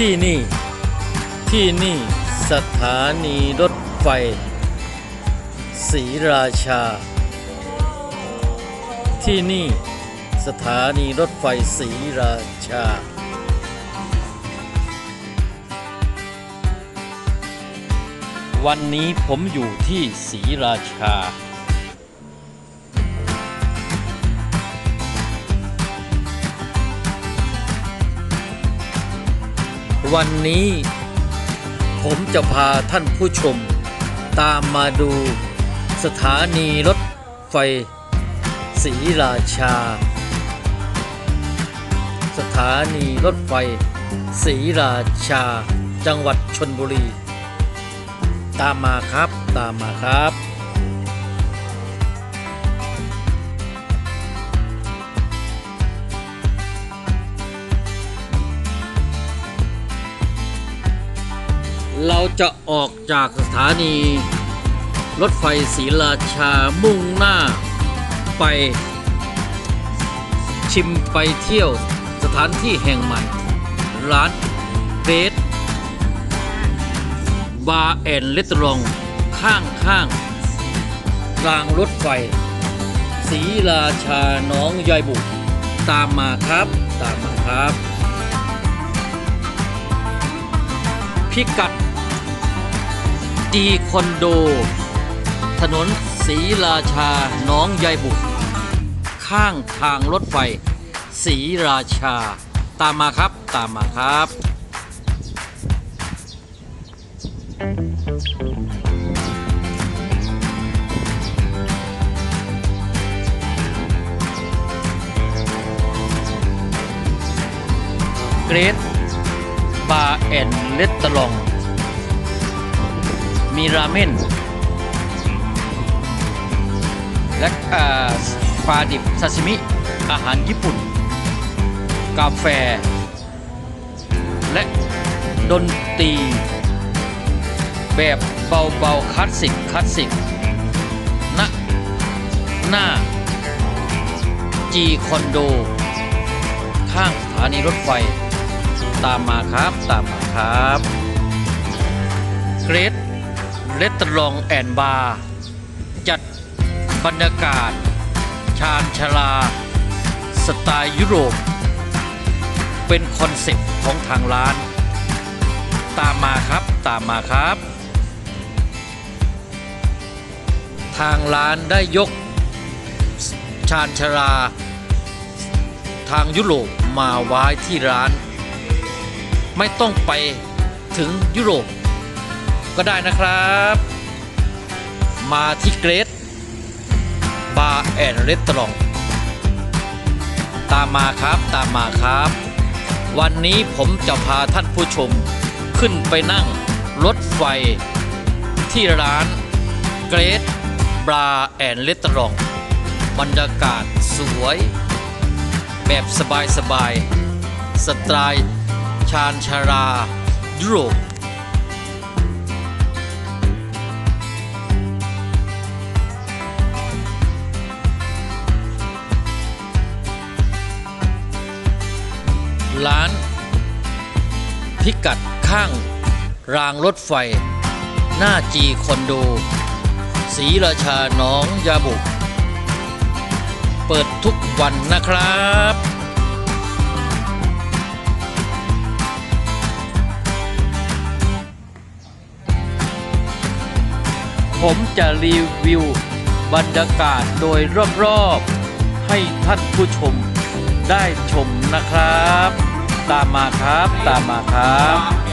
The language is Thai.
ที่นี่ ที่นี่สถานีรถไฟศรีราชา ที่นี่สถานีรถไฟศรีราชา วันนี้ผมอยู่ที่ศรีราชา วันนี้ผมจะพาท่านผู้ชม ตามมาดูสถานีรถไฟศรีราชา สถานีรถไฟศรีราชา จังหวัดชนบุรี ตามมาครับ ตามมาครับ เราจะออกจากสถานี รถไฟศรีราชามุ่งหน้าไป ชิมไปเที่ยวสถานที่แห่งใหม่ ร้านเบสบาร์แอนเลตรองข้างข้างรางรถไฟศรีราชาหน้องยายบุกตามมาครับ ตามมาครับ พิกัด ดีคอนโด ถนนศรีราชาหน้องยายบุกข้างทางรถไฟศรีราชา ตามมาครับตามมาครับ เกรดบาร์แอนเลตตลอง มีราเมนและอ่าปลาดิบซาซิมิ อาหารญี่ปุ่น กาแฟ และดนตรี แบบเบาๆคลาสสิกคลาสสิกณหน้า จีคอนโด ข้างสถานีรถไฟ ตามมาครับ ตามมาครับ เกรด เลตรองแอนบาร์จัดบรรยากาศ ชาญชลา สไตล์ยุโรป เป็นคอนเซ็ปต์ของทางร้าน ตามมาครับตามมาครับ ทางร้านได้ยก ชาญชลา ทางยุโรปมาไว้ที่ร้าน ไม่ต้องไปถึงยุโรป ก็ได้นะครับ มาที่เกรดบาร์แอนด์เรสตรองตามมาครับตามมาครับ วันนี้ผมจะพาท่านผู้ชมขึ้นไปนั่งรถไฟที่ร้านเกรดบาร์แอนด์เรสตรองบรรยากาศสวย แบบสบายๆสไตล์ชาญชารายุโรป พิกัดข้าง รางรถไฟ หน้าจีคอนโดศรีราชาหน้องยาบุก เปิดทุกวันนะครับผมจะรีวิวบรรยากาศโดยรอบๆ ให้ท่านผู้ชมได้ชมนะครับ ตามมาครับ ตามมาครับ